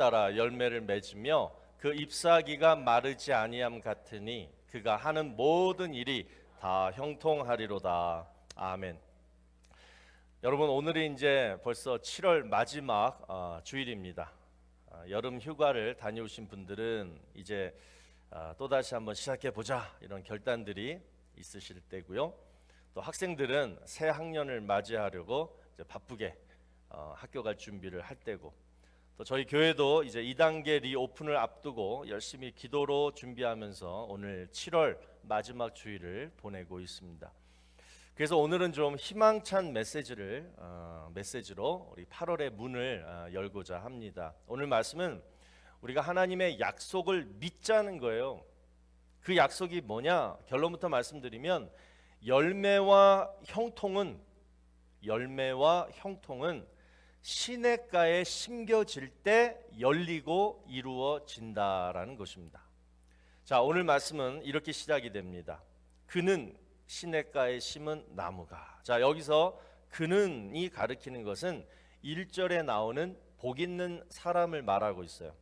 따라 열매를 맺으며 그 잎사귀가 마르지 아니함 같으니 그가 하는 모든 일이 다 형통하리로다. 아멘. 여러분 오늘이 이제 벌써 7월 마지막 어, 주일입니다. 어, 여름 휴가를 다녀오신 분들은 이제 어, 또 다시 한번 시작해 보자 이런 결단들이 있으실 때고요. 또 학생들은 새 학년을 맞이하려고 바쁘게 어, 학교 갈 준비를 할 때고 또 저희 교회도 이제 2단계 리오픈을 앞두고 열심히 기도로 준비하면서 오늘 7월 마지막 주일을 보내고 있습니다. 그래서 오늘은 좀 희망찬 메시지를 어, 메시지로 우리 8월의 문을 어, 열고자 합니다. 오늘 말씀은 우리가 하나님의 약속을 믿자는 거예요. 그 약속이 뭐냐? 결론부터 말씀드리면 열매와 형통은 열매와 형통은 시냇가에 심겨질 때 열리고 이루어진다라는 것입니다. 자, 오늘 말씀은 이렇게 시작이 됩니다. 그는 시냇가에 심은 나무가. 자, 여기서 그는이 가리키는 것은 1절에 나오는 복 있는 사람을 말하고 있어요.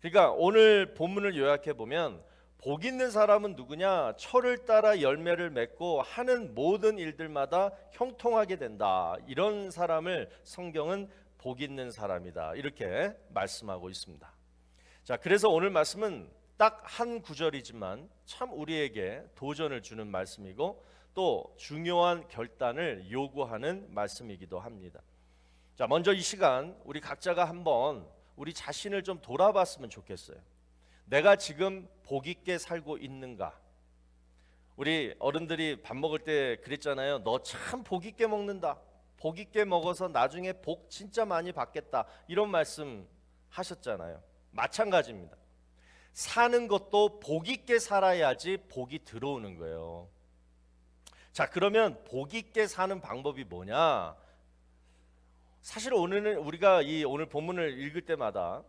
그러니까 오늘 본문을 요약해 보면 복 있는 사람은 누구냐? 철을 따라 열매를 맺고 하는 모든 일들마다 형통하게 된다. 이런 사람을 성경은 복 있는 사람이다. 이렇게 말씀하고 있습니다. 자, 그래서 오늘 말씀은 딱 한 구절이지만 참 우리에게 도전을 주는 말씀이고 또 중요한 결단을 요구하는 말씀이기도 합니다. 자, 먼저 이 시간 우리 각자가 한번 우리 자신을 좀 돌아봤으면 좋겠어요. 내가 지금 복 있게 살고 있는가? 우리 어른들이 밥 먹을 때 그랬잖아요. 너 참 복 있게 먹는다. 복 있게 먹어서 나중에 복 진짜 많이 받겠다. 이런 말씀 하셨잖아요. 마찬가지입니다. 사는 것도 복 있게 살아야지 복이 들어오는 거예요. 자, 그러면 복 있게 사는 방법이 뭐냐? 사실 오늘은 우리가 이 오늘 본문을 읽을 때마다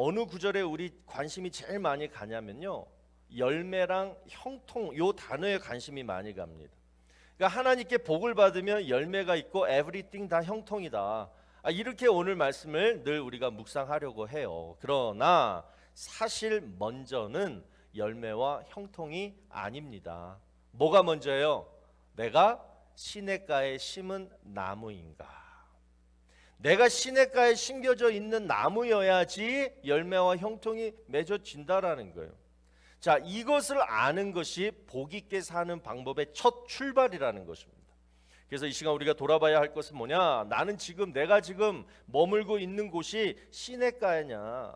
어느 구절에 우리 관심이 제일 많이 가냐면요. 열매랑 형통 요 단어에 관심이 많이 갑니다. 그러니까 하나님께 복을 받으면 열매가 있고 everything 다 형통이다. 아, 이렇게 오늘 말씀을 늘 우리가 묵상하려고 해요. 그러나 사실 먼저는 열매와 형통이 아닙니다. 뭐가 먼저예요? 내가 시냇가에 심은 나무인가? 내가 시냇가에 심겨져 있는 나무여야지 열매와 형통이 맺어진다라는 거예요. 자, 이것을 아는 것이 복 있게 사는 방법의 첫 출발이라는 것입니다. 그래서 이 시간 우리가 돌아봐야 할 것은 뭐냐? 나는 지금 내가 지금 머물고 있는 곳이 시냇가냐?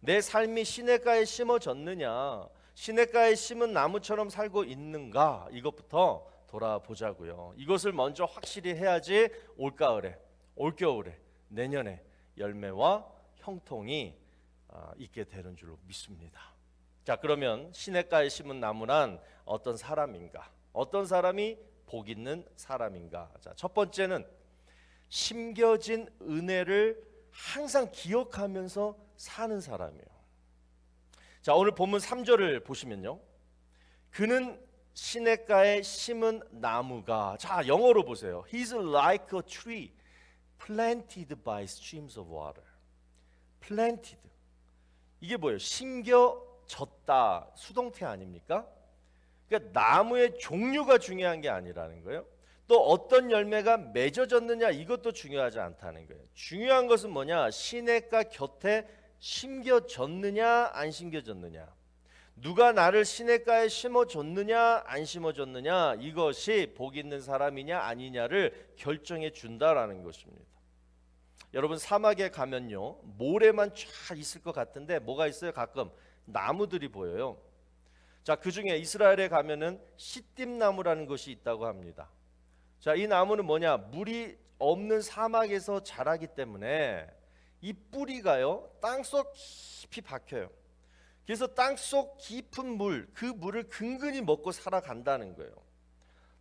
내 삶이 시냇가에 심어졌느냐? 시냇가에 심은 나무처럼 살고 있는가? 이것부터 돌아보자고요. 이것을 먼저 확실히 해야지 올가을에 올겨울에 내년에 열매와 형통이 아, 있게 되는 줄로 믿습니다. 자, 그러면 시냇가에 심은 나무란 어떤 사람인가? 어떤 사람이 복 있는 사람인가? 자, 첫 번째는 심겨진 은혜를 항상 기억하면서 사는 사람이에요. 자, 오늘 본문 3절을 보시면요. 그는 시냇가에 심은 나무가 자, 영어로 보세요. He's like a tree planted by streams of water. planted. 이게 뭐예요? 심겨졌다. 수동태 아닙니까? 그러니까 나무의 종류가 중요한 게 아니라는 거예요. 또 어떤 열매가 맺어졌느냐 이것도 중요하지 않다는 거예요. 중요한 것은 뭐냐? 시냇가 곁에 심겨졌느냐 안 심겨졌느냐. 누가 나를 시냇가에 심어줬느냐 안 심어줬느냐 이것이 복 있는 사람이냐 아니냐를 결정해 준다라는 것입니다. 여러분 사막에 가면요 모래만 쫙 있을 것 같은데 뭐가 있어요? 가끔 나무들이 보여요. 자, 그 중에 이스라엘에 가면은 시띠나무라는 것이 있다고 합니다. 자, 이 나무는 뭐냐? 물이 없는 사막에서 자라기 때문에 이 뿌리가요 땅속 깊이 박혀요. 그래서 땅속 깊은 물, 그 물을 근근히 먹고 살아간다는 거예요.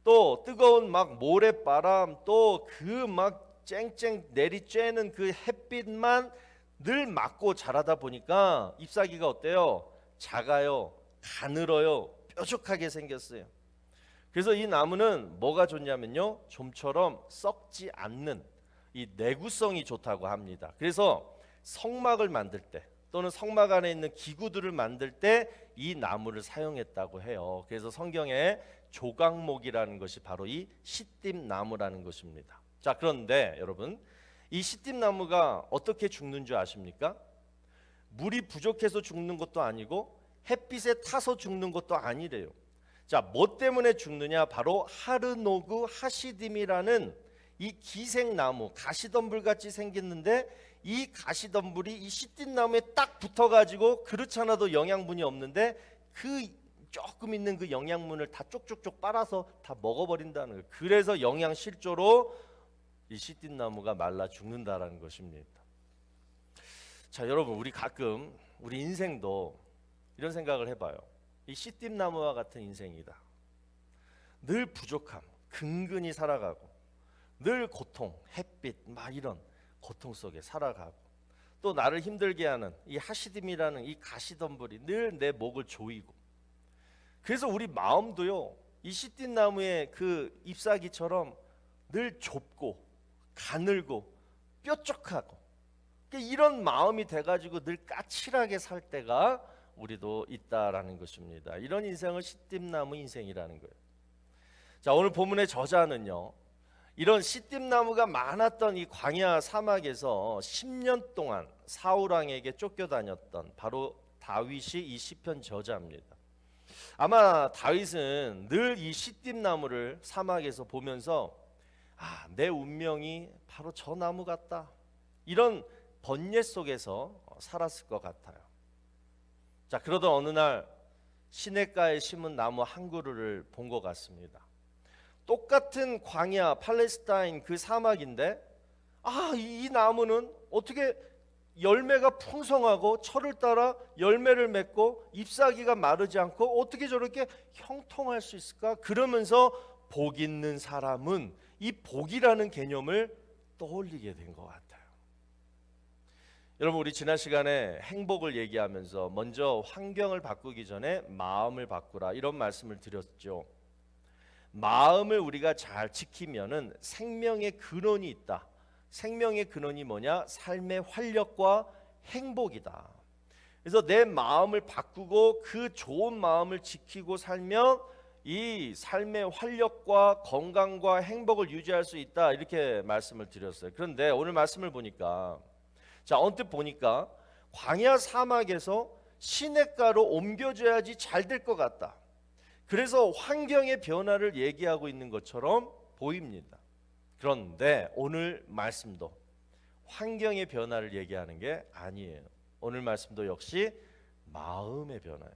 또 뜨거운 막 모래바람, 또 그 막 쨍쨍 내리쬐는 그 햇빛만 늘 맞고 자라다 보니까 잎사귀가 어때요? 작아요, 가늘어요, 뾰족하게 생겼어요. 그래서 이 나무는 뭐가 좋냐면요, 좀처럼 썩지 않는 이 내구성이 좋다고 합니다. 그래서 성막을 만들 때 또는 성막 안에 있는 기구들을 만들 때 이 나무를 사용했다고 해요. 그래서 성경에 조각목이라는 것이 바로 이 시띠 나무라는 것입니다. 자, 그런데 여러분, 이 시띠 나무가 어떻게 죽는 줄 아십니까? 물이 부족해서 죽는 것도 아니고 햇빛에 타서 죽는 것도 아니래요. 자, 뭐 때문에 죽느냐? 바로 하르노그 하시딤이라는 이 기생나무 가시덤불 같이 생겼는데 이 가시덤불이 이 시띠나무에 딱 붙어가지고 그렇잖아도 영양분이 없는데 그 조금 있는 그 영양분을 다 쪽쪽쪽 빨아서 다 먹어버린다는 거예요. 그래서 영양 실조로 이 시띠나무가 말라 죽는다라는 것입니다. 자, 여러분 우리 가끔 우리 인생도 이런 생각을 해봐요. 이 씨띠나무와 같은 인생이다. 늘 부족함, 근근히 살아가고 늘 고통, 햇빛 막 이런 고통 속에 살아가고 또 나를 힘들게 하는 이 하시딤이라는 이 가시덤불이 늘 내 목을 조이고 그래서 우리 마음도요 이 씨띠나무의 그 잎사귀처럼 늘 좁고 가늘고 뾰족하고 그러니까 이런 마음이 돼가지고 늘 까칠하게 살 때가 우리도 있다라는 것입니다. 이런 인생을 씨띠나무 인생이라는 거예요. 자 오늘 본문의 저자는요 이런 씨띠나무가 많았던 이 광야 사막에서 10년 동안 사울 왕에게 쫓겨다녔던 바로 다윗이 이 시편 저자입니다. 아마 다윗은 늘 이 씨띠나무를 사막에서 보면서 아, 내 운명이 바로 저 나무 같다. 이런 번뇌 속에서 살았을 것 같아요. 자, 그러던 어느 날 시냇가에 심은 나무 한 그루를 본 것 같습니다. 똑같은 광야 팔레스타인 그 사막인데 아, 이, 이 나무는 어떻게 열매가 풍성하고 철을 따라 열매를 맺고 잎사귀가 마르지 않고 어떻게 저렇게 형통할 수 있을까? 그러면서 복 있는 사람은 이 복이라는 개념을 떠올리게 된 것 같아요. 여러분 우리 지난 시간에 행복을 얘기하면서 먼저 환경을 바꾸기 전에 마음을 바꾸라 이런 말씀을 드렸죠. 마음을 우리가 잘 지키면은 생명의 근원이 있다. 생명의 근원이 뭐냐? 삶의 활력과 행복이다. 그래서 내 마음을 바꾸고 그 좋은 마음을 지키고 살면 이 삶의 활력과 건강과 행복을 유지할 수 있다. 이렇게 말씀을 드렸어요. 그런데 오늘 말씀을 보니까 자, 언뜻 보니까 광야 사막에서 시냇가로 옮겨져야지 잘 될 것 같다. 그래서 환경의 변화를 얘기하고 있는 것처럼 보입니다. 그런데 오늘 말씀도 환경의 변화를 얘기하는 게 아니에요. 오늘 말씀도 역시 마음의 변화예요.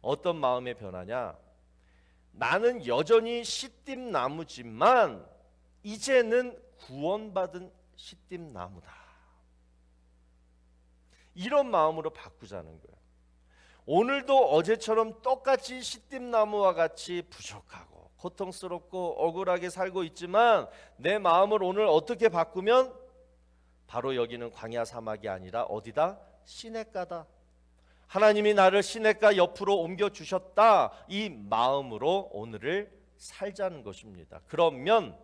어떤 마음의 변화냐? 나는 여전히 시띠 나무지만 이제는 구원받은 시띠 나무다. 이런 마음으로 바꾸자는 거예요. 오늘도 어제처럼 똑같이 시띠나무와 같이 부족하고 고통스럽고 억울하게 살고 있지만 내 마음을 오늘 어떻게 바꾸면 바로 여기는 광야 사막이 아니라 어디다? 시냇가다. 하나님이 나를 시냇가 옆으로 옮겨 주셨다. 이 마음으로 오늘을 살자는 것입니다. 그러면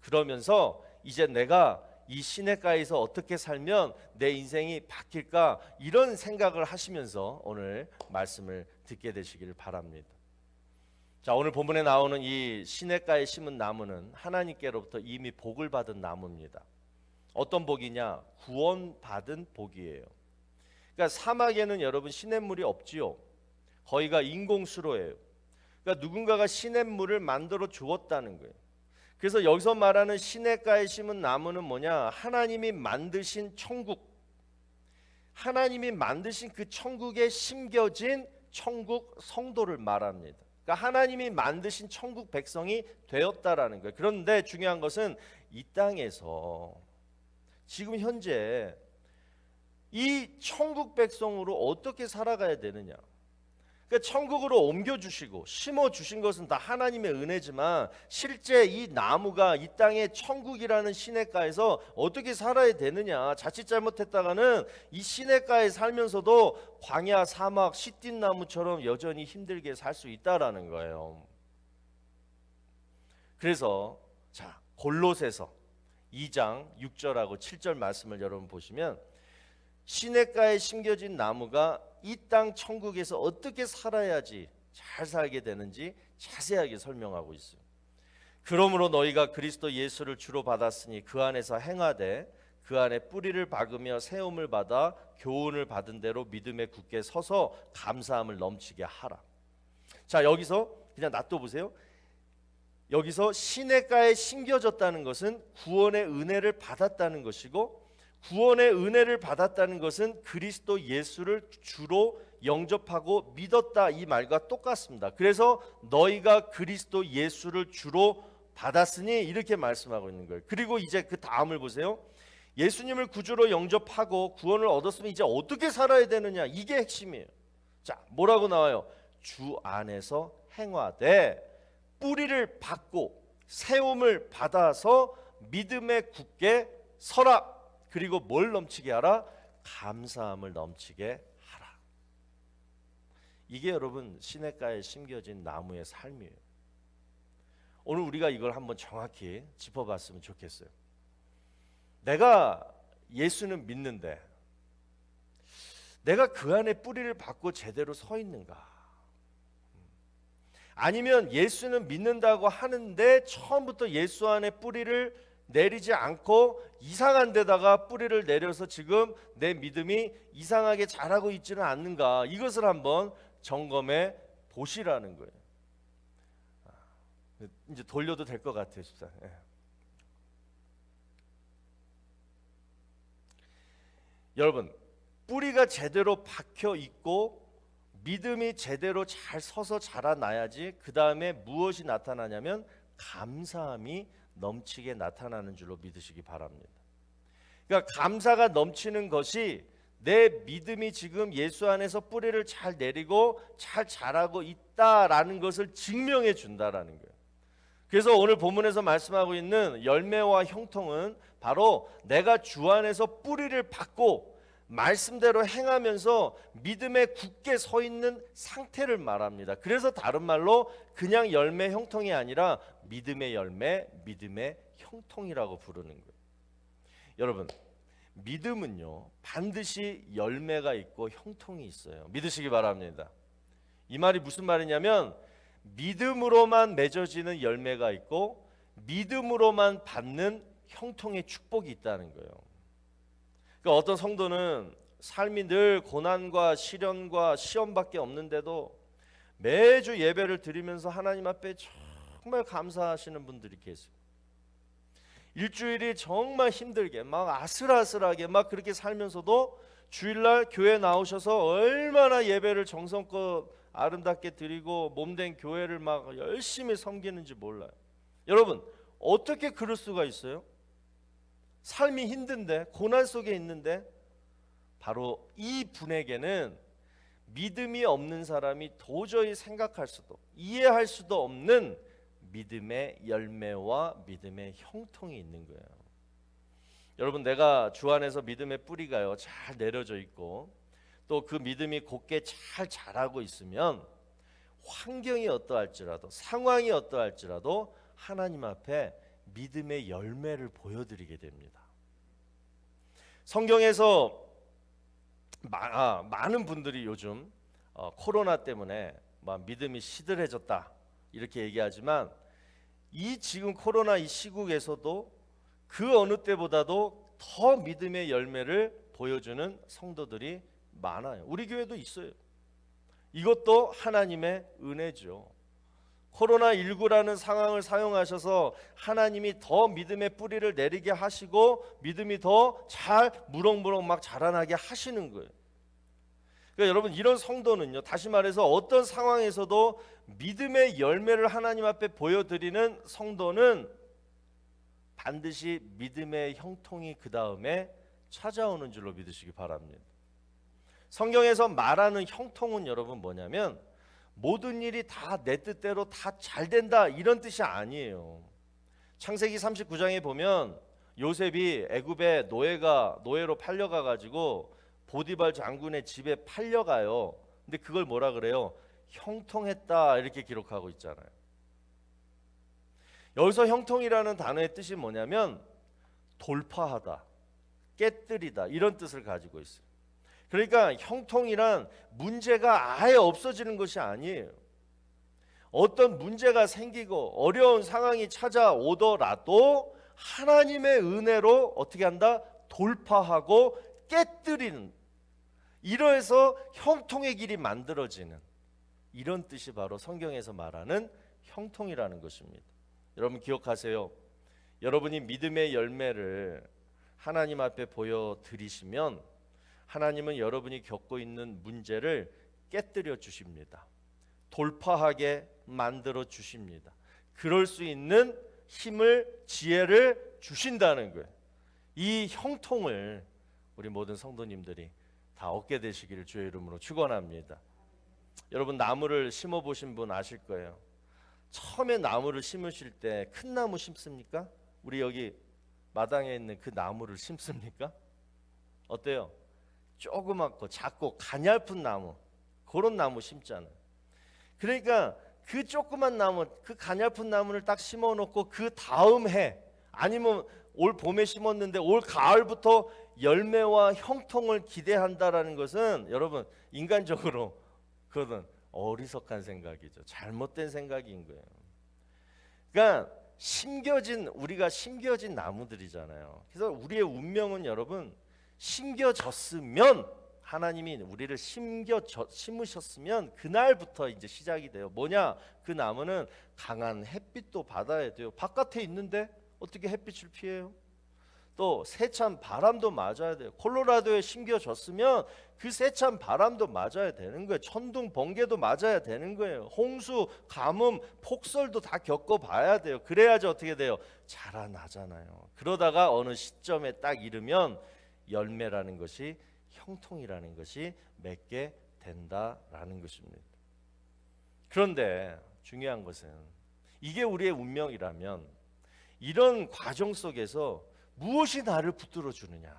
그러면서 이제 내가 이 시냇가에서 어떻게 살면 내 인생이 바뀔까 이런 생각을 하시면서 오늘 말씀을 듣게 되시기를 바랍니다. 자, 오늘 본문에 나오는 이 시냇가에 심은 나무는 하나님께로부터 이미 복을 받은 나무입니다. 어떤 복이냐? 구원받은 복이에요. 그러니까 사막에는 여러분 시냇물이 없지요. 거기가 인공수로예요. 그러니까 누군가가 시냇물을 만들어 주었다는 거예요. 그래서 여기서 말하는 시냇가에 심은 나무는 뭐냐? 하나님이 만드신 천국. 하나님이 만드신 그 천국에 심겨진 천국 성도를 말합니다. 그러니까 하나님이 만드신 천국 백성이 되었다라는 거예요. 그런데 중요한 것은 이 땅에서 지금 현재 이 천국 백성으로 어떻게 살아가야 되느냐? 그러니까 천국으로 옮겨 주시고 심어 주신 것은 다 하나님의 은혜지만 실제 이 나무가 이 땅의 천국이라는 시냇가에서 어떻게 살아야 되느냐 자칫 잘못했다가는 이 시냇가에 살면서도 광야 사막 시띠 나무처럼 여전히 힘들게 살 수 있다라는 거예요. 그래서 자 골로새서 2장 6절하고 7절 말씀을 여러분 보시면 시냇가에 심겨진 나무가 이 땅 천국에서 어떻게 살아야지 잘 살게 되는지 자세하게 설명하고 있어요. 그러므로 너희가 그리스도 예수를 주로 받았으니 그 안에서 행하되 그 안에 뿌리를 박으며 세움을 받아 교훈을 받은 대로 믿음에 굳게 서서 감사함을 넘치게 하라. 자 여기서 그냥 놔둬 보세요. 여기서 시냇가에 심겨졌다는 것은 구원의 은혜를 받았다는 것이고 구원의 은혜를 받았다는 것은 그리스도 예수를 주로 영접하고 믿었다 이 말과 똑같습니다. 그래서 너희가 그리스도 예수를 주로 받았으니 이렇게 말씀하고 있는 거예요. 그리고 이제 그 다음을 보세요. 예수님을 구주로 영접하고 구원을 얻었으면 이제 어떻게 살아야 되느냐 이게 핵심이에요. 자 뭐라고 나와요? 주 안에서 행하되 뿌리를 받고 세움을 받아서 믿음에 굳게 서라. 그리고 뭘 넘치게 하라? 감사함을 넘치게 하라. 이게 여러분 시냇가에 심겨진 나무의 삶이에요. 오늘 우리가 이걸 한번 정확히 짚어봤으면 좋겠어요. 내가 예수는 믿는데 내가 그 안에 뿌리를 받고 제대로 서 있는가? 아니면 예수는 믿는다고 하는데 처음부터 예수 안에 뿌리를 내리지 않고 이상한 데다가 뿌리를 내려서 지금 내 믿음이 이상하게 자라고 있지는 않는가 이것을 한번 점검해 보시라는 거예요. 아, 이제 돌려도 될 것 같아요, 집사. 예. 여러분 뿌리가 제대로 박혀 있고 믿음이 제대로 잘 서서 자라나야지 그 다음에 무엇이 나타나냐면 감사함이 넘치게 나타나는 줄로 믿으시기 바랍니다. 그러니까 감사가 넘치는 것이 내 믿음이 지금 예수 안에서 뿌리를 잘 내리고 잘 자라고 있다라는 것을 증명해 준다라는 거예요. 그래서 오늘 본문에서 말씀하고 있는 열매와 형통은 바로 내가 주 안에서 뿌리를 받고 말씀대로 행하면서 믿음에 굳게 서 있는 상태를 말합니다. 그래서 다른 말로 그냥 열매 형통이 아니라 믿음의 열매, 믿음의 형통이라고 부르는 거예요. 여러분, 믿음은요 반드시 열매가 있고 형통이 있어요. 믿으시기 바랍니다. 이 말이 무슨 말이냐면 믿음으로만 맺어지는 열매가 있고 믿음으로만 받는 형통의 축복이 있다는 거예요. 그러니까 어떤 성도는 삶이 늘 고난과 시련과 시험밖에 없는데도 매주 예배를 드리면서 하나님 앞에 정말 감사하시는 분들이 계세요. 일주일이 정말 힘들게 막 아슬아슬하게 막 그렇게 살면서도 주일날 교회 나오셔서 얼마나 예배를 정성껏 아름답게 드리고 몸된 교회를 막 열심히 섬기는지 몰라요. 여러분 어떻게 그럴 수가 있어요? 삶이 힘든데 고난 속에 있는데 바로 이 분에게는 믿음이 없는 사람이 도저히 생각할 수도 이해할 수도 없는 믿음의 열매와 믿음의 형통이 있는 거예요. 여러분 내가 주 안에서 믿음의 뿌리가요 잘 내려져 있고 또 그 믿음이 곧게 잘 자라고 있으면 환경이 어떠할지라도 상황이 어떠할지라도 하나님 앞에 믿음의 열매를 보여드리게 됩니다. 성경에서 마, 아, 많은 분들이 요즘 어, 코로나 때문에 막 믿음이 시들해졌다 이렇게 얘기하지만 이 지금 코로나 이 시국에서도 그 어느 때보다도 더 믿음의 열매를 보여주는 성도들이 많아요. 우리 교회도 있어요. 이것도 하나님의 은혜죠. 코로나19라는 상황을 사용하셔서 하나님이 더 믿음의 뿌리를 내리게 하시고 믿음이 더 잘 무럭무럭 막 자라나게 하시는 거예요. 그러니까 여러분 이런 성도는요. 다시 말해서 어떤 상황에서도 믿음의 열매를 하나님 앞에 보여드리는 성도는 반드시 믿음의 형통이 그 다음에 찾아오는 줄로 믿으시기 바랍니다. 성경에서 말하는 형통은 여러분 뭐냐면 모든 일이 다 내 뜻대로 다 잘 된다 이런 뜻이 아니에요. 창세기 39장에 보면 요셉이 애굽에 노예가 노예로 팔려가 가지고 보디발 장군의 집에 팔려가요. 근데 그걸 뭐라 그래요? 형통했다 이렇게 기록하고 있잖아요. 여기서 형통이라는 단어의 뜻이 뭐냐면 돌파하다, 깨뜨리다 이런 뜻을 가지고 있어요. 그러니까 형통이란 문제가 아예 없어지는 것이 아니에요. 어떤 문제가 생기고 어려운 상황이 찾아오더라도 하나님의 은혜로 어떻게 한다? 돌파하고 깨뜨리는 이러해서 형통의 길이 만들어지는 이런 뜻이 바로 성경에서 말하는 형통이라는 것입니다. 여러분 기억하세요. 여러분이 믿음의 열매를 하나님 앞에 보여 드리시면 하나님은 여러분이 겪고 있는 문제를 깨뜨려 주십니다. 돌파하게 만들어 주십니다. 그럴 수 있는 힘을 지혜를 주신다는 거예요. 이 형통을 우리 모든 성도님들이 다 얻게 되시기를 주의 이름으로 축원합니다. 여러분 나무를 심어 보신 분 아실 거예요. 처음에 나무를 심으실 때 큰 나무 심습니까? 우리 여기 마당에 있는 그 나무를 심습니까? 어때요? 조그맣고 작고 가냘픈 나무 그런 나무 심잖아요. 그러니까 그 조그만 나무, 그 가냘픈 나무를 딱 심어놓고 그 다음 해 아니면 올 봄에 심었는데 올 가을부터 열매와 형통을 기대한다라는 것은 여러분 인간적으로 그거는 어리석한 생각이죠. 잘못된 생각인 거예요. 그러니까 심겨진 우리가 심겨진 나무들이잖아요. 그래서 우리의 운명은 여러분 심겨졌으면 하나님이 우리를 심겨 심으셨으면 그날부터 이제 시작이 돼요. 뭐냐? 그 나무는 강한 햇빛도 받아야 돼요. 바깥에 있는데 어떻게 햇빛을 피해요? 또 세찬 바람도 맞아야 돼요. 콜로라도에 심겨졌으면 그 세찬 바람도 맞아야 되는 거예요. 천둥 번개도 맞아야 되는 거예요. 홍수, 가뭄, 폭설도 다 겪어봐야 돼요. 그래야지 어떻게 돼요? 자라나잖아요. 그러다가 어느 시점에 딱 이르면 열매라는 것이 형통이라는 것이 맺게 된다라는 것입니다. 그런데 중요한 것은 이게 우리의 운명이라면 이런 과정 속에서 무엇이 나를 붙들어 주느냐?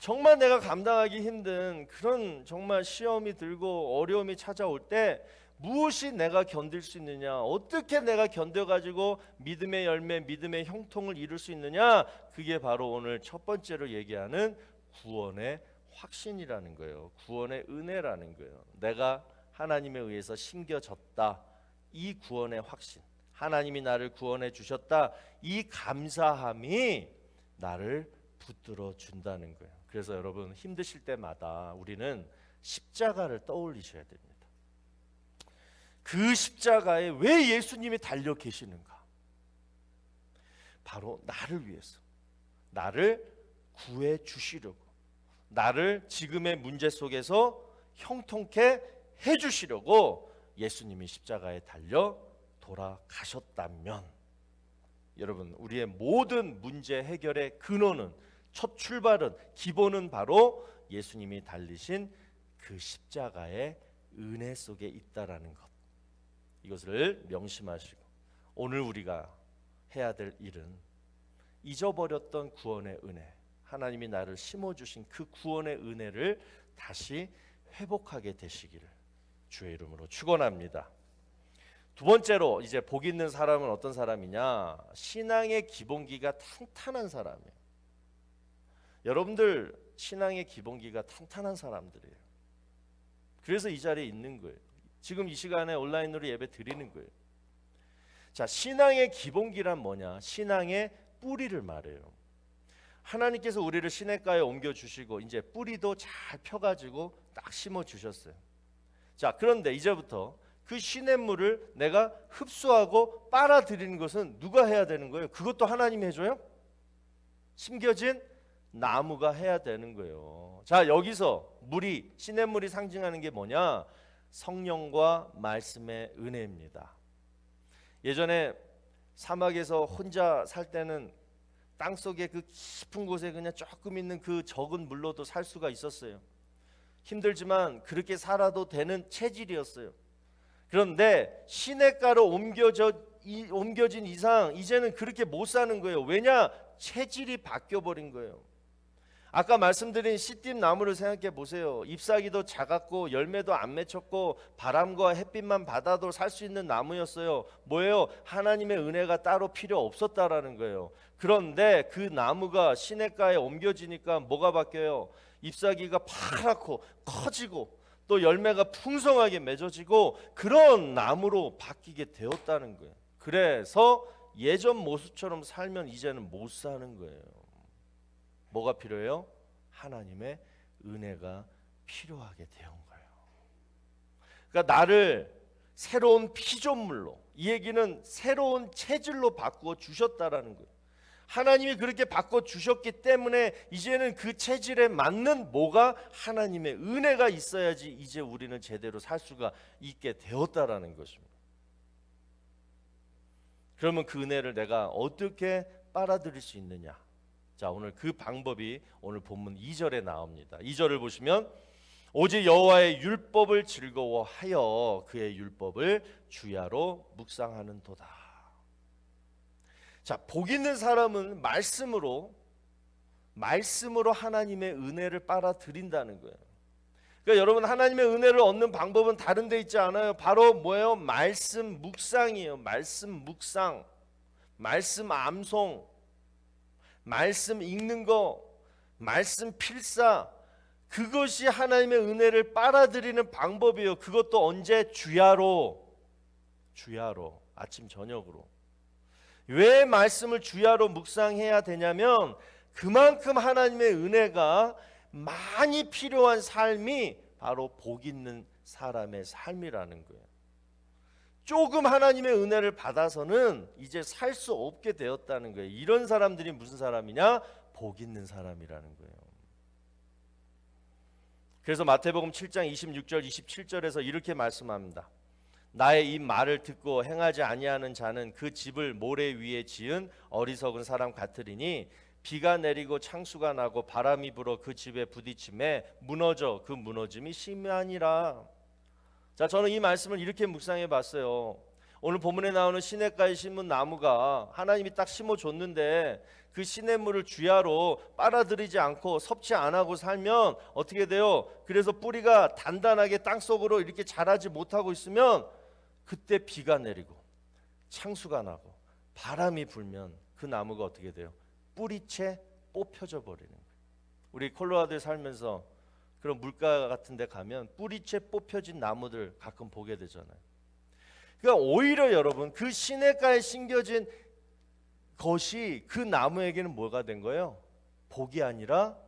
정말 내가 감당하기 힘든 그런 정말 시험이 들고 어려움이 찾아올 때 무엇이 내가 견딜 수 있느냐? 어떻게 내가 견뎌 가지고 믿음의 열매, 믿음의 형통을 이룰 수 있느냐? 그게 바로 오늘 첫 번째로 얘기하는 구원의 확신이라는 거예요. 구원의 은혜라는 거예요. 내가 하나님에 의해서 심겨졌다. 이 구원의 확신. 하나님이 나를 구원해 주셨다. 이 감사함이 나를 붙들어 준다는 거예요. 그래서 여러분 힘드실 때마다 우리는 십자가를 떠올리셔야 됩니다. 그 십자가에 왜 예수님이 달려 계시는가? 바로 나를 위해서. 나를 구해 주시려고. 나를 지금의 문제 속에서 형통케 해 주시려고 예수님이 십자가에 달려 돌아가셨다면 여러분 우리의 모든 문제 해결의 근원은 첫 출발은 기본은 바로 예수님이 달리신 그 십자가의 은혜 속에 있다라는 것. 이것을 명심하시고 오늘 우리가 해야 될 일은 잊어버렸던 구원의 은혜, 하나님이 나를 심어 주신 그 구원의 은혜를 다시 회복하게 되시기를 주의 이름으로 축원합니다. 두 번째로 이제 복 있는 사람은 어떤 사람이냐? 신앙의 기본기가 탄탄한 사람이에요. 여러분들 신앙의 기본기가 탄탄한 사람들이에요. 그래서 이 자리에 있는 거예요. 지금 이 시간에 온라인으로 예배 드리는 거예요. 자, 신앙의 기본기란 뭐냐? 신앙의 뿌리를 말해요. 하나님께서 우리를 시냇가에 옮겨 주시고 이제 뿌리도 잘 펴가지고 딱 심어 주셨어요. 자, 그런데 이제부터 그 시냇물을 내가 흡수하고 빨아들이는 것은 누가 해야 되는 거예요? 그것도 하나님이 해줘요? 심겨진 나무가 해야 되는 거예요. 자, 여기서 물이 시냇물이 상징하는 게 뭐냐? 성령과 말씀의 은혜입니다. 예전에 사막에서 혼자 살 때는 땅 속에 그 깊은 곳에 그냥 조금 있는 그 적은 물로도 살 수가 있었어요. 힘들지만 그렇게 살아도 되는 체질이었어요. 그런데 시냇가로 옮겨져 이, 옮겨진 이상 이제는 그렇게 못 사는 거예요. 왜냐? 체질이 바뀌어 버린 거예요. 아까 말씀드린 씨띠 나무를 생각해 보세요. 잎사귀도 작았고 열매도 안 맺혔고 바람과 햇빛만 받아도 살 수 있는 나무였어요. 뭐예요? 하나님의 은혜가 따로 필요 없었다라는 거예요. 그런데 그 나무가 시냇가에 옮겨지니까 뭐가 바뀌어요? 잎사귀가 파랗고 커지고 또 열매가 풍성하게 맺어지고 그런 나무로 바뀌게 되었다는 거예요. 그래서 예전 모습처럼 살면 이제는 못 사는 거예요. 뭐가 필요해요? 하나님의 은혜가 필요하게 되온 거예요. 그러니까 나를 새로운 피조물로 이 얘기는 새로운 체질로 바꾸어 주셨다라는 거예요. 하나님이 그렇게 바꿔 주셨기 때문에 이제는 그 체질에 맞는 뭐가 하나님의 은혜가 있어야지 이제 우리는 제대로 살 수가 있게 되었다라는 것입니다. 그러면 그 은혜를 내가 어떻게 빨아들일 수 있느냐? 자, 오늘 그 방법이 오늘 본문 2절에 나옵니다. 2절을 보시면 오직 여호와의 율법을 즐거워하여 그의 율법을 주야로 묵상하는 도다. 자, 복 있는 사람은 말씀으로 말씀으로 하나님의 은혜를 빨아들인다는 거예요. 그러니까 여러분 하나님의 은혜를 얻는 방법은 다른 데 있지 않아요. 바로 뭐예요? 말씀 묵상이에요. 말씀 묵상. 말씀 암송. 말씀 읽는 거. 말씀 필사. 그것이 하나님의 은혜를 빨아들이는 방법이에요. 그것도 언제 주야로 주야로 아침 저녁으로. 왜 말씀을 주야로 묵상해야 되냐면 그만큼 하나님의 은혜가 많이 필요한 삶이 바로 복 있는 사람의 삶이라는 거예요. 조금 하나님의 은혜를 받아서는 이제 살 수 없게 되었다는 거예요. 이런 사람들이 무슨 사람이냐? 복 있는 사람이라는 거예요. 그래서 마태복음 7장 26절 27절에서 이렇게 말씀합니다. 나의 이 말을 듣고 행하지 아니하는 자는 그 집을 모래 위에 지은 어리석은 사람 같으리니 비가 내리고 창수가 나고 바람이 불어 그 집에 부딪힘에 무너져 그 무너짐이 심하니라. 자, 저는 이 말씀을 이렇게 묵상해 봤어요. 오늘 본문에 나오는 시냇가에 심은 나무가 하나님이 딱 심어 줬는데 그 시냇물을 주야로 빨아들이지 않고 섭취 안 하고 살면 어떻게 돼요? 그래서 뿌리가 단단하게 땅 속으로 이렇게 자라지 못하고 있으면 그때 비가 내리고 창수가 나고 바람이 불면 그 나무가 어떻게 돼요? 뿌리채 뽑혀져 버리는 거예요. 우리 콜로라도에 살면서 그런 물가 같은 데 가면 뿌리채 뽑혀진 나무들 가끔 보게 되잖아요. 그러니까 오히려 여러분 그 시냇가에 심겨진 것이 그 나무에게는 뭐가 된 거예요? 복이 아니라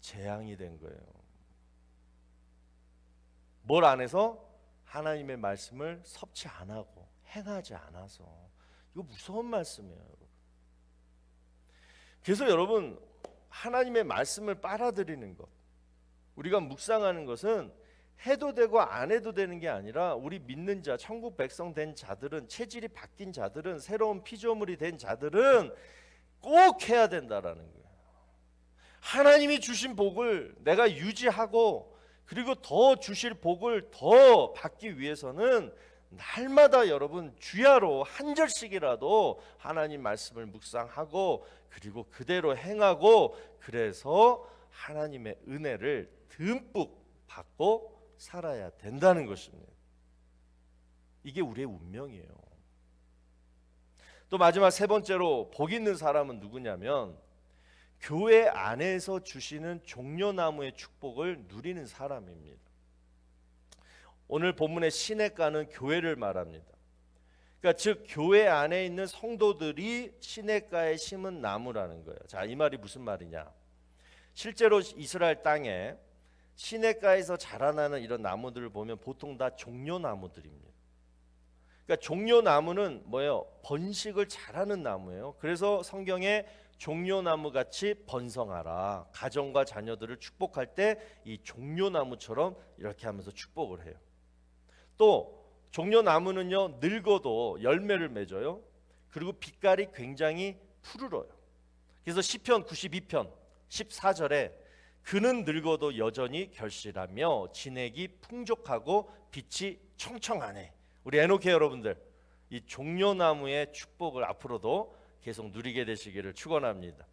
재앙이 된 거예요. 뭘 안 해서 하나님의 말씀을 섭취 안 하고 행하지 않아서 이거 무서운 말씀이에요. 그래서 여러분 하나님의 말씀을 빨아들이는 것 우리가 묵상하는 것은 해도 되고 안 해도 되는 게 아니라 우리 믿는 자, 천국 백성 된 자들은 체질이 바뀐 자들은 새로운 피조물이 된 자들은 꼭 해야 된다라는 거예요. 하나님이 주신 복을 내가 유지하고 그리고 더 주실 복을 더 받기 위해서는 날마다 여러분 주야로 한 절씩이라도 하나님 말씀을 묵상하고 그리고 그대로 행하고 그래서 하나님의 은혜를 듬뿍 받고 살아야 된다는 것입니다. 이게 우리의 운명이에요. 또 마지막 세 번째로 복 있는 사람은 누구냐면 교회 안에서 주시는 종려나무의 축복을 누리는 사람입니다. 오늘 본문의 시냇가는 교회를 말합니다. 그러니까 즉 교회 안에 있는 성도들이 시냇가에 심은 나무라는 거예요. 자, 이 말이 무슨 말이냐? 실제로 이스라엘 땅에 시냇가에서 자라나는 이런 나무들을 보면 보통 다 종려나무들입니다. 그러니까 종려나무는 뭐예요? 번식을 잘하는 나무예요. 그래서 성경에 종려나무 같이 번성하라. 가정과 자녀들을 축복할 때 이 종려나무처럼 이렇게 하면서 축복을 해요. 또 종려나무는요 늙어도 열매를 맺어요. 그리고 빛깔이 굉장히 푸르러요. 그래서 시편 92편 14절에 그는 늙어도 여전히 결실하며 진액이 풍족하고 빛이 청청하네. 우리 에노케 여러분들 이 종려나무의 축복을 앞으로도 계속 누리게 되시기를 축원합니다.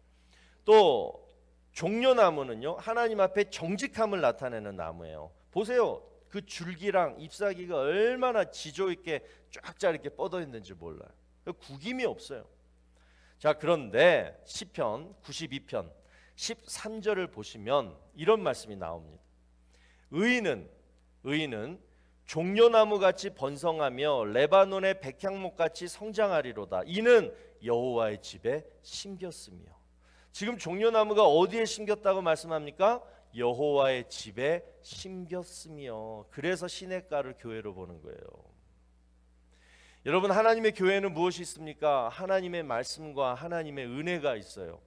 또 종려나무는요 하나님 앞에 정직함을 나타내는 나무예요. 보세요. 그 줄기랑 잎사귀가 얼마나 지조 있게 쫙쫙 이렇게 뻗어 있는지 몰라요. 구김이 없어요. 자 그런데 시편 92편 13절을 보시면 이런 말씀이 나옵니다. 의인은 의인은 종려나무 같이 번성하며 레바논의 백향목 같이 성장하리로다. 이는 여호와의 집에 심겼으며. 지금 종려나무가 어디에 심겼다고 말씀합니까? 여호와의 집에 심겼으며. 그래서 시냇가를 교회로 보는 거예요. 여러분 하나님의 교회는 무엇이 있습니까? 하나님의 말씀과 하나님의 은혜가 있어요.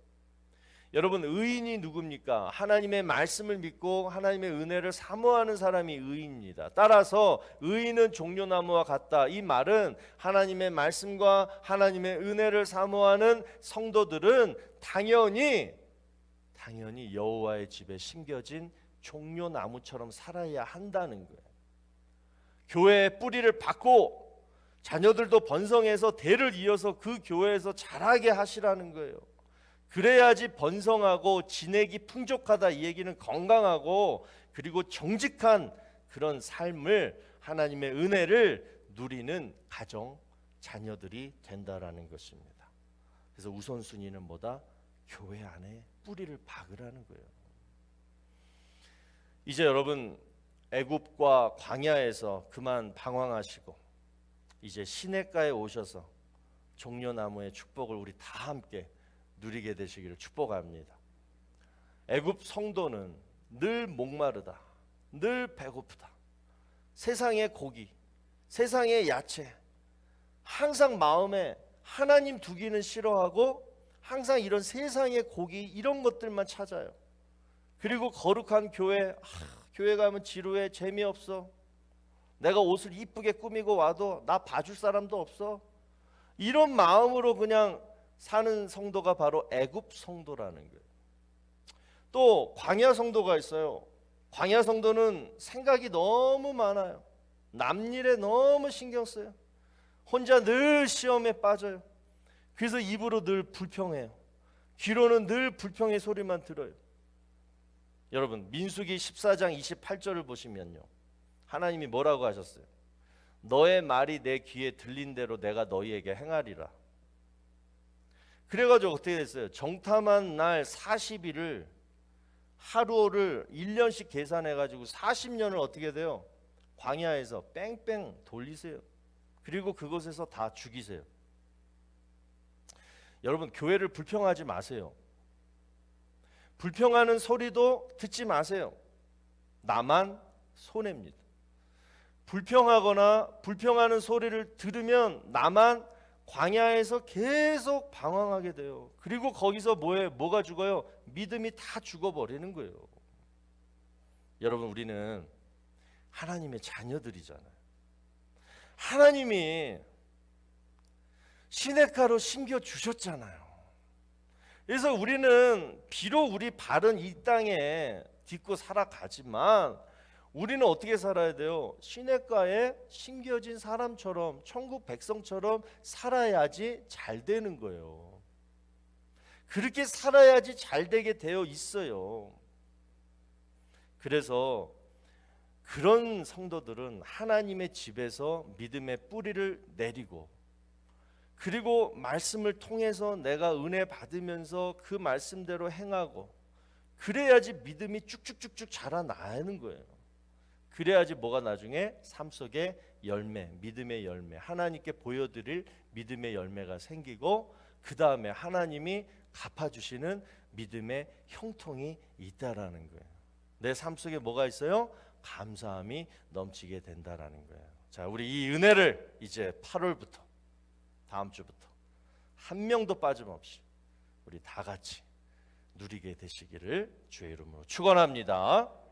여러분 의인이 누굽니까? 하나님의 말씀을 믿고 하나님의 은혜를 사모하는 사람이 의인입니다. 따라서 의인은 종려나무와 같다. 이 말은 하나님의 말씀과 하나님의 은혜를 사모하는 성도들은 당연히 당연히 여호와의 집에 심겨진 종려나무처럼 살아야 한다는 거예요. 교회의 뿌리를 받고 자녀들도 번성해서 대를 이어서 그 교회에서 자라게 하시라는 거예요. 그래야지 번성하고 진액이 풍족하다 이 얘기는 건강하고 그리고 정직한 그런 삶을 하나님의 은혜를 누리는 가정 자녀들이 된다라는 것입니다. 그래서 우선순위는 뭐다? 교회 안에 뿌리를 박으라는 거예요. 이제 여러분 애굽과 광야에서 그만 방황하시고 이제 시냇가에 오셔서 종려나무의 축복을 우리 다 함께 누리게 되시기를 축복합니다. 애굽 성도는 늘 목마르다. 늘 배고프다. 세상의 고기, 세상의 야채, 항상 마음에 하나님 두기는 싫어하고 항상 이런 세상의 고기 이런 것들만 찾아요. 그리고 거룩한 교회, 아, 교회 가면 지루해 재미없어. 내가 옷을 이쁘게 꾸미고 와도 나 봐줄 사람도 없어. 이런 마음으로 그냥 사는 성도가 바로 애굽 성도라는 거예요. 또 광야 성도가 있어요. 광야 성도는 생각이 너무 많아요. 남일에 너무 신경 써요. 혼자 늘 시험에 빠져요. 그래서 입으로 늘 불평해요. 귀로는 늘 불평의 소리만 들어요. 여러분 민수기 14장 28절을 보시면요. 하나님이 뭐라고 하셨어요? 너의 말이 내 귀에 들린 대로 내가 너희에게 행하리라. 그래가지고 어떻게 됐어요? 정탐한 날 40일을 하루를 1년씩 계산해가지고 40년을 어떻게 돼요? 광야에서 뺑뺑 돌리세요. 그리고 그곳에서 다 죽이세요. 여러분 교회를 불평하지 마세요. 불평하는 소리도 듣지 마세요. 나만 손해입니다. 불평하거나 불평하는 소리를 들으면 나만 광야에서 계속 방황하게 돼요. 그리고 거기서 뭐에 뭐가 죽어요? 믿음이 다 죽어버리는 거예요. 여러분 우리는 하나님의 자녀들이잖아요. 하나님이 시내가로 심겨 주셨잖아요. 그래서 우리는 비록 우리 발은 이 땅에 딛고 살아가지만 우리는 어떻게 살아야 돼요? 시냇가에 심겨진 사람처럼 천국 백성처럼 살아야지 잘 되는 거예요. 그렇게 살아야지 잘 되게 되어 있어요. 그래서 그런 성도들은 하나님의 집에서 믿음의 뿌리를 내리고 그리고 말씀을 통해서 내가 은혜 받으면서 그 말씀대로 행하고 그래야지 믿음이 쭉쭉쭉쭉 자라나는 거예요. 그래야지 뭐가 나중에 삶 속에 열매, 믿음의 열매, 하나님께 보여드릴 믿음의 열매가 생기고 그 다음에 하나님이 갚아주시는 믿음의 형통이 있다라는 거예요. 내 삶 속에 뭐가 있어요? 감사함이 넘치게 된다라는 거예요. 자, 우리 이 은혜를 이제 8월부터 다음 주부터 한 명도 빠짐없이 우리 다 같이 누리게 되시기를 주의 이름으로 축원합니다.